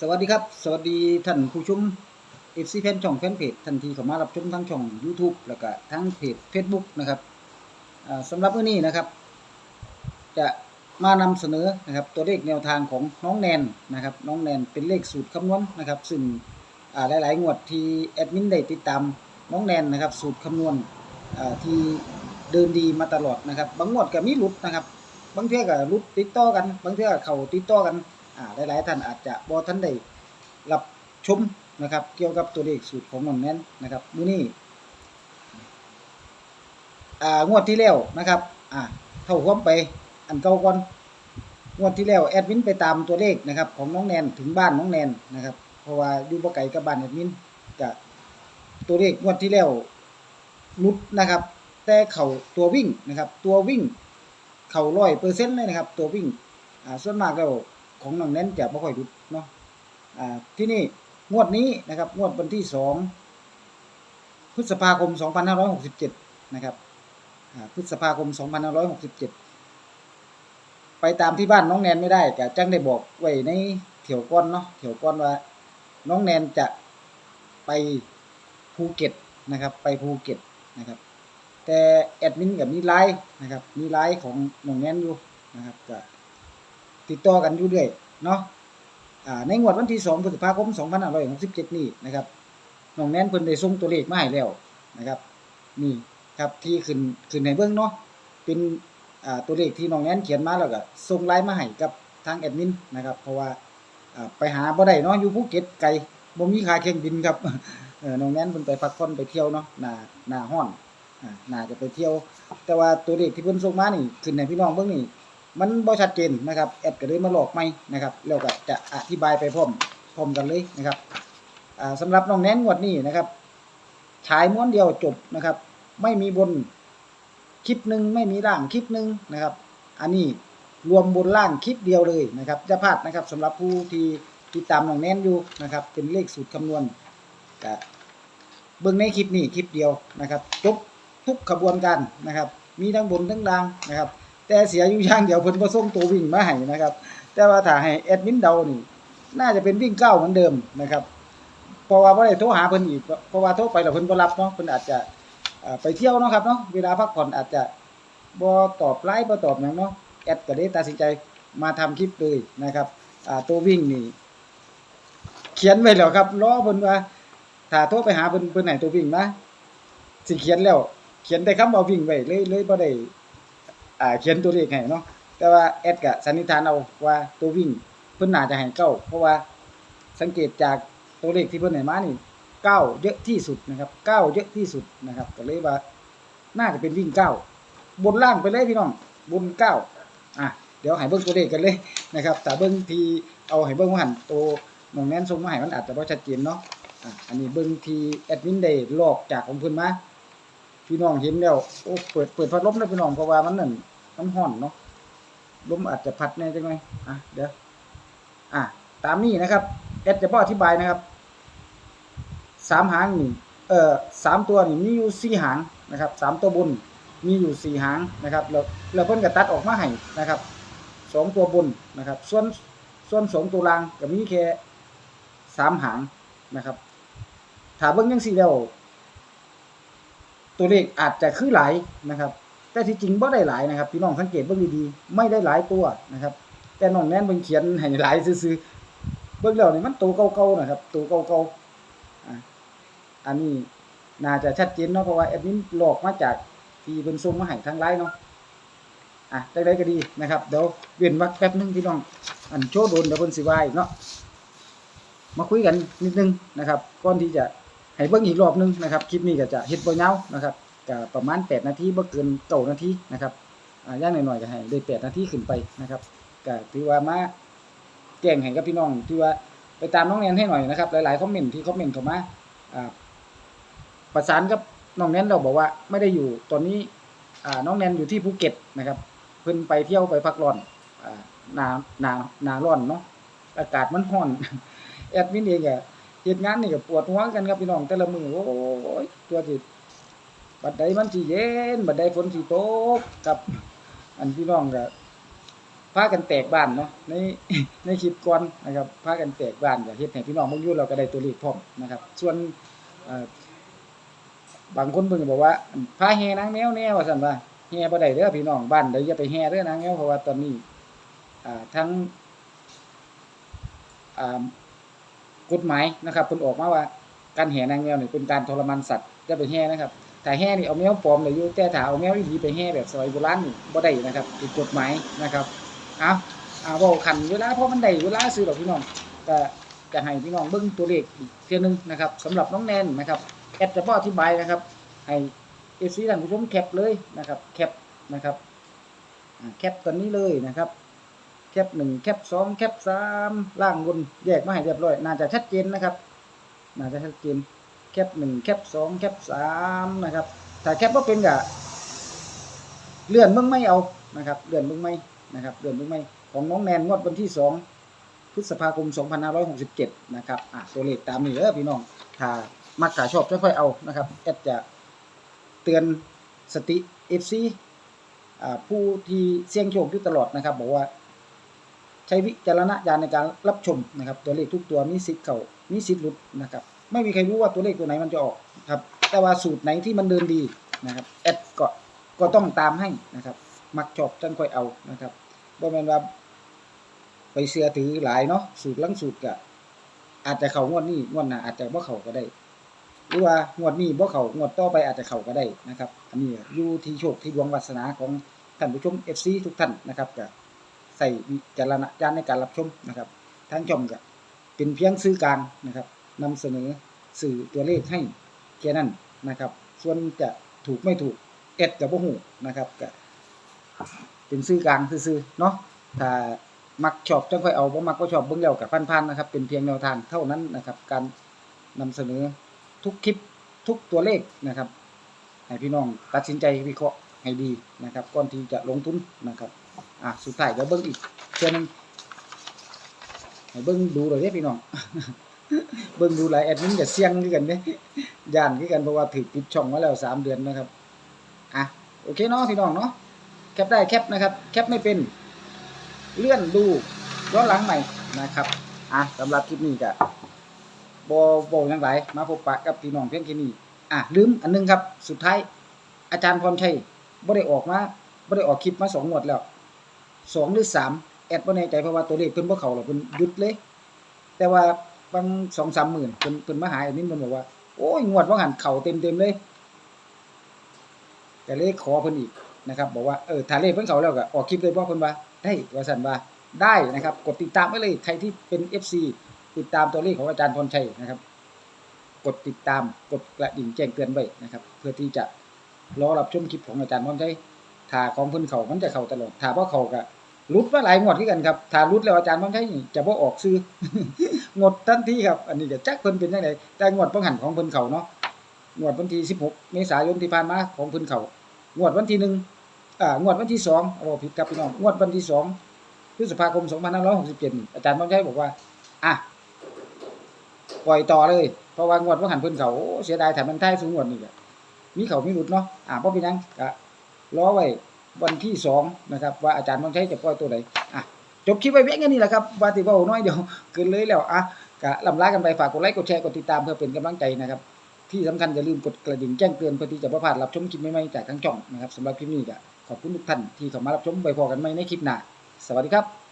สวัสดีครับ สวัสดีท่านผู้ชม FC แฟนช่องแฟนเพจท่านทีเข้ามารับชมทั้งช่อง YouTube แล้วก็ทั้งเพจ Facebook นะครับสำหรับวันนี้นะครับ จะมานำเสนอนะครับตัวเลขแนวทางของน้องแนนนะครับ น้องแนนเป็นเลขสูตรคำนวณนะครับ ซึ่งอ่าหลาย ๆ งวดที่แอดมินได้ติดตามน้องแนนนะครับ สูตรคำนวณที่เดินดีมาตลอดนะครับ บางงวดก็มีหลุดนะครับ บางเทื่อก็หลุดติดต่อกัน บางเทื่อก็เข้าติดต่อกัน อ่าหลายๆท่านอาจจะบ่ทันได้รับชมนะครับ เกี่ยวกับตัวเลขสูตรของน้องแนนนะครับมื้อนี้อ่างวดที่แล้วนะครับอ่าเท่าความไปอันเก่าก่อนงวดที่แล้วแอดมินไปตามตัวเลขนะครับ ของน้องแนนถึงบ้านน้องแนนนะครับ เพราะว่าอยู่บ่ไกลกับบ้านแอดมินก็ตัวเลขงวดที่แล้วลุดนะครับ แต่เข้าตัววิ่งนะครับ ตัววิ่ง เข้า100%เลยนะครับ ตัววิ่งอ่าส่วนมากแล้ว ของน้องแน้นจะบ่ค่อยหลุดเนาะอ่าที่นี่งวดนี้นะครับ งวดวันที่2พฤษภาคม 2567 นะครับพฤษภาคม 2567 ไปตามที่บ้านน้องแนนไม่ได้ก็จังได้บอกไว้ในเถียวก้อนเนาะเถียวก้อนว่า น้องแนนจะไปภูเก็ตนะครับ ไปภูเก็ตนะครับ แต่แอดมินกับมีไลน์นะครับ มีไลน์ของน้องแนนอยู่นะครับก็ ติดต่อกันอยู่เรื่อยเนาะในงวดวันที่2พฤษภาคม2567นี้นะครับน้องแนนเพิ่นได้ส่งตัวเลขมาให้แล้วนะครับ นี่ครับที่ขึ้นขึ้นให้เบิ่งเนาะเป็นตัวเลขที่น้องแนนเขียนมาแล้วก็ส่งไลน์มาให้กับทางแอดมินนะครับ เพราะว่าไปหาบ่ได้เนาะอยู่ภูเก็ตไกลบ่มีค่าเครื่องบินครับน้องแนนเพิ่นไปพักผ่อนไปเที่ยวเนาะหน้าหน้าร้อนอ่าน่าจะไปเที่ยว แต่ว่าตัวเลขที่เพิ่นส่งมานี่ขึ้นให้พี่น้องเบิ่งนี่ มันบ่ชัดเจนนะครับแอดก็เลยมาหลอกใหม่นะครับแล้วก็จะอธิบายไปพร้อมพร้อมกันเลยนะครับอ่าสำหรับน้องแนนงวดนี้นะครับฉายม้วนเดียวจบนะครับ ไม่มีบนคลิปหนึ่งไม่มีล่างคลิปหนึ่งนะครับ อันนี้รวมบนล่างคลิปเดียวเลยนะครับจะพลาดนะครับสำหรับผู้ที่ติดตามน้องแนนอยู่นะครับ เป็นเลขสูตรคำนวณก็เบิ่งในคลิปนี้คลิปเดียวนะครับ จบทุกขบวนการนะครับ มีทั้งบนทั้งล่างนะครับ แต่เสียอยู่อย่างเดียวเพิ่นบ่ส่งตัววิ่งมาให้นะครับ แต่ว่าถ้าให้แอดมินเดานี่น่าจะเป็นวิ่งเก้าเหมือนเดิมนะครับ เพราะว่าบ่ได้โทรหาเพิ่นอีกเพราะว่าโทรไปแล้วเพิ่นบ่รับเนาะเพิ่นอาจจะไปเที่ยวเนาะครับเนาะเวลาพักผ่อนอาจจะบ่ตอบไลน์บ่ตอบหยังเนาะแอดก็เลยตัดสินใจมาทำคลิปเลยนะครับอ่าตัววิ่งนี่เขียนไว้แล้วครับรอเพิ่นว่าถ้าโทรไปหาเพิ่นเพิ่นให้ตัววิ่งมาสิเขียนแล้ว เขียนแต่คำว่าวิ่งไว้เลยเลยบ่ได้ อ่าเขียนตัวเลขให้เนาะแต่ว่าแอดก็สันนิษฐานเอาว่าตัววิ่งเพิ่นน่าจะให้เก้าเพราะว่าสังเกตจากตัวเลขที่เพิ่นให้มานี่เก้าเยอะที่สุดนะครับเก้าเยอะที่สุดนะครับก็เลยว่าน่าจะเป็นวิ่งเก้าบนล่างไปเลยพี่น้องบนเก้าอะเดี๋ยวให้เบิ่งตัวเลขกันเลยนะครับแต่เบิ่งทีเอาให้เบิ่งว่าหันตัวน้องแนนส่งมาให้มันอาจจะบ่ชัดเจนเนาะอะอันนี้เบิ่งทีแอดมินได้ลอกจากของเพิ่นมา พี่น้องเห็นแล้วโอ้เปิดเปิดพัดลมแล้วพี่น้องเพราะว่ามันนั่นมันร้อนเนาะลมอาจจะพัดแน่จังไงอะเดี๋ยวอะตามนี้นะครับแอดจะบ่ออธิบายนะครับสามหางนี่เอ่อสามตัวนี่มีอยู่สี่หางนะครับสามตัวบนมีอยู่สี่หางนะครับแล้วแล้วเพิ่นก็ตัดออกมาให้นะครับสองตัวบนนะครับ ส่วนส่วนสองตัวล่างก็มีแค่สามหางนะครับถ้าเบิ่งจังซี่แล้ว ตัวเลขอาจจะคือหลายนะครับ แต่ที่จริงบ่ได้หลายนะครับ พี่น้องสังเกตเบิ่งดีๆไม่ได้หลายตัวนะครับ แต่น้องแน่นเพิ่นเขียนให้หลายซื่อๆเบิ่งแล้วนี่มันตัวเก่าๆนะครับตัวเก่าๆอันนี้น่าจะชัดเจนเนาะเพราะว่าแอดมินหลอกมาจากที่เพิ่นส่งมาให้ทางไลน์เนาะอะได้ๆก็ดีนะครับเดี๋ยวเว้นวักแป๊บนึงพี่น้อง อันโชว์โดนเดี๋ยวเพิ่นสิวาอีกเนาะมาคุยกันนิดนึงนะครับก่อนที่จะ ให้เบิ่งอีกรอบหนึงนะครับคลิปนี้ก็จะเฮ็ดบ่ยาวนะครับก็ประมาณ 8 นาทีบ่เกิน9นาทีนะครับอ่าอย่างน้อยๆก็ให้ได้8นาทีขึ้นไปนะครับก็ถือว่ามาแจ้งให้กับพี่น้องที่ว่าไปตามน้องแนนให้หน่อยนะครับ หลายๆคอมเมนต์ที่คอมเมนต์เข้ามาอ่าประสานกับน้องแนนเราบอกว่าไม่ได้อยู่ตอนนี้อ่าน้องแนนอยู่ที่ภูเก็ตนะครับเพิ่นไปเที่ยวไปพักร้อนอ่าหนาหนาหนาร้อนเนาะอากาศมันร้อนแอดมินเองก็ เหตุงานนี่ก็ปวดหัวกันครับพี่น้องแต่ละมือโอ้ยตัวสิตบัดใดมันสิเย็นบัดใดฝนสิตกกับอันพี่น้องก็พากันแตกบ้านเนาะในในคลิปก่อนนะครับพากันแตกบ้านก็เฮ็ดให้พี่น้องเบิ่งยู่เราก็ได้ตัวเลขพร้อมนะครับ ส่วนบางคนเพิ่นก็บอกว่าพาแห่นางแมวแน่ว่าซั่นว่าแห่บ่ได้เด้อพี่น้องบ้านใดอย่าไปแห่เด้อนางแมวเพราะว่าตอนนี้ทั้งอ่า กฎหมายนะครับเพิ่นออกมาว่าการแห่นางแมวนี่เป็นการทรมานสัตว์อย่าไปแห่นะครับถ้าแห่นี่เอาแมวปลอมได้อยู่แต่ถ้าเอาแมวอีหลีไปแห่แบบสมัยโบราณนี่บ่ได้นะครับผิดกฎหมายนะครับเอาอ่าเว้าคันเวลาเพราะมันได้เวลาซื้อดอกพี่น้องก็จะให้พี่น้องเบิ่งตัวเลขอีกเทื่อนึงนะครับสำหรับน้องแนนนะครับแอดจะบ่อธิบายนะครับให้ FC ท่านผู้ชมแคปเลยนะครับแคปนะครับแคปตัวนี้เลยนะครับ แคปหนึ่งแคปสองแคปสามล่างบนแยกมาให้เรียบร้อย น่าจะชัดเจนนะครับ น่าจะชัดเจนแคปหนึ่งแคปสองแคปสามนะครับถ้าแคปว่าเป็นกะเลื่อนเบิ่งไม่เอานะครับ เลื่อนเบิ่งไม่นะครับ เลื่อนเบิ่งไม่ของน้องแนนงวดวันที่สองพฤษภาคม 2567 นะครับ อะ ตัวเลขตามนี้เด้อพี่น้อง ถ้ามักถ้าชอบจะค่อยเอานะครับ แอดจะเตือนสติ FC อ่าผู้ที่เสี่ยงโชคอยู่ตลอดนะครับ บอกว่า ใช้วิจารณญาณในการรับชมนะครับตัวเลขทุกตัวมีสิทธิ์เขามีสิทธิ์หลุดนะครับไม่มีใครรู้ว่าตัวเลขตัวไหนมันจะออกครับแต่ว่าสูตรไหนที่มันเดินดีนะครับแอดก็ก็ต้องตามให้นะครับมักชอบจังค่อยเอานะครับบ่แม่นว่าไปเสือถือหลายเนาะสูตรลังสูตรก็อาจจะเข้างวดนี้งวดหน้าอาจจะบ่เข้าก็ได้ หรือว่างวดนี้บ่เข้างวดต่อไปอาจจะเข้าก็ได้นะครับ อันนี้อยู่ที่โชคที่ดวงวาสนาของท่านผู้ชม FC ทุกท่านนะครับก็ ใส่วิจารณญาณในการรับชมนะครับทางช่องก็เป็นเพียงสื่อกลางนะครับนำเสนอสื่อตัวเลขให้แค่นั้นนะครับ ส่วนจะถูกไม่ถูกเอ็ดกับบ่ฮู้นะครับก็เป็นสื่อกลางซื่อๆเนาะถ้ามักชอบจังค่อยเอาบ่มักก็ชอบเบิ่งแล้วกับพันๆนะครับเป็นเพียงแนวทางเท่านั้นนะครับ การนำเสนอทุกคลิปทุกตัวเลขนะครับ ให้พี่น้องตัดสินใจวิเคราะห์ให้ดีนะครับ ก่อนที่จะลงทุนนะครับ อะสุดท้ายเดี๋ยวเบิ่งอีกเทื่อนึงเบิ่งดูเลยเด้พี่น้องเบิ่งดูหลายแอดมินก็เสี่ยงคือกันเด้ย่านคือกันเพราะว่าถูกปิดช่องมาแล้วสามเดือนนะครับอะโอเคเนาะพี่น้องเนาะแคปได้แคปนะครับ แคปไม่เป็นเลื่อนดูย้อนหลังใหม่นะครับอะสำหรับคลิปนี้ก็บ่บ่หยังหลายมาพบปะกับพี่น้องเพียงแค่นี้อะลืมอันหนึงครับ สุดท้ายอาจารย์พรชัยบ่ได้ออกมาบ่ได้ออกคลิปมาสองงวดแล้ว สองหรือสามแอดบ่แน่ใจเพราะว่าตัวเลขเพิ่นบ่เข้าหรอกเพิ่นหยุดเลย แต่ว่าบางสองสามหมื่นเพิ่นเพิ่นมาหาอันนี้เพิ่นบอกว่า โอ้ยงวดว่าหันเข้าเต็มๆเลยก็เลยขอเพิ่นอีกนะครับบอกว่าเออถ้าเลขเพิ่นเขาแล้วก็ออกคลิปเลยบ่เพิ่นว่าได้ว่าซั่นว่าได้นะครับ กดติดตามไว้เลยใครที่เป็น FC ติดตามตัวเลขของอาจารย์พรชัยนะครับ กดติดตามกดกระดิ่งแจ้งเตือนไว้นะครับ เพื่อที่จะรอรับชมคลิปของอาจารย์พรชัย ถ้าของเพิ่นเขามันจะเข้าตลอดถ้าบ่เข้าก็รุดมาหลายงวดคือกันครับถ้ารุดแล้วอาจารย์บ่ใช่นี่จะบ่ออกซื้องดทันทีครับ อันนี้ก็จักเพิ่นเป็นจังไดแต่งวดบ่หันของเพิ่นเข้าเนาะงวดวันที่ 16 เมษายนที่ผ่านมาของเพิ่นเข้างวดวันที่1อ่างวดวันที่2เอาผิดครับพี่น้องงวดวันที่2พฤษภาคม 2567นี่อาจารย์บ่ใช่บอกว่า อะปล่อยต่อเลยเพราะว่างวดบ่หันเพิ่นเข้าเสียดายถ้ามันท้ายสูงงวดนี่ก็มีเข้ามีหลุดเนาะอ่าบ่เป็นหยังก็ รอไว้วันที่สองนะครับ ว่าอาจารย์ต้องใช้จะปล่อยตัวไหนอะจบคลิปไว้เพียงแค่นี้แหละครับว่าติว่าน้อยเดียวเกินเลยแล้วอะก็ลำลากันไปฝากกดไลค์กดแชร์กดติดตามเพื่อเป็นกำลังใจนะครับ ที่สำคัญอย่าลืมกดกระดิ่งแจ้งเตือนเพื่อที่จะประพลาดรับชมคลิปใหม่ๆจากทั้งช่องนะครับสำหรับคลิปนี้ก็ขอบคุณทุกท่านที่เข้ามารับชมไปพอกันใหม่ในคลิปหน้าสวัสดีครับ